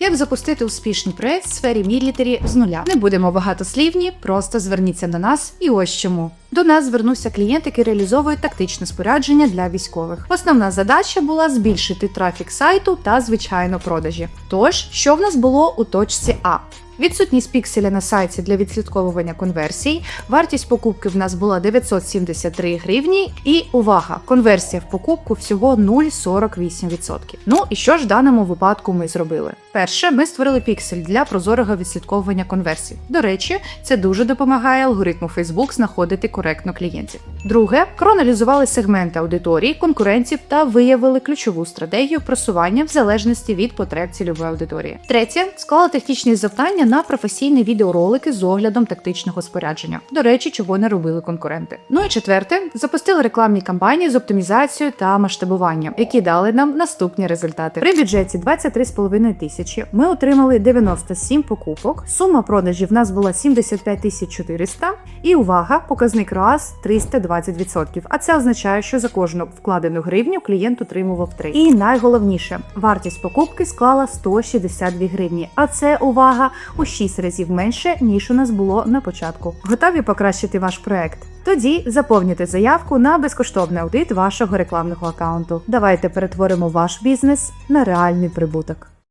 Як запустити успішний проект в сфері мілітарі з нуля? Не будемо багатослівні, просто зверніться до нас і ось чому. До нас звернувся клієнт, який реалізовує тактичне спорядження для військових. Основна задача була збільшити трафік сайту та звичайно продажі. Тож, що в нас було у точці А? Відсутність пікселя на сайті для відслідковування конверсій. Вартість покупки в нас була 973 гривні. І увага! Конверсія в покупку всього 0,48%. Ну і що ж в даному випадку ми зробили? Перше, ми створили піксель для прозорого відслідковування конверсій. До речі, це дуже допомагає алгоритму Facebook знаходити коректно клієнтів. Друге, проаналізували сегменти аудиторії, конкурентів та виявили ключову стратегію просування в залежності від потреб цільової аудиторії. Третє, склали технічні завдання на професійні відеоролики з оглядом тактичного спорядження. До речі, чого не робили конкуренти. Ну і четверте, запустили рекламні кампанії з оптимізацією та масштабуванням, які дали нам наступні результати. При бюджеті 23,5 тисячі ми отримали 97 покупок. Сума продажів в нас була 75 тисяч 400. І увага, показник раз 320%. А це означає, що за кожну вкладену гривню клієнт отримував 3. І найголовніше, вартість покупки склала 162 гривні. А це увага у 6 разів менше, ніж у нас було на початку. Готові покращити ваш проект? Тоді заповнюйте заявку на безкоштовний аудит вашого рекламного аккаунту. Давайте перетворимо ваш бізнес на реальний прибуток.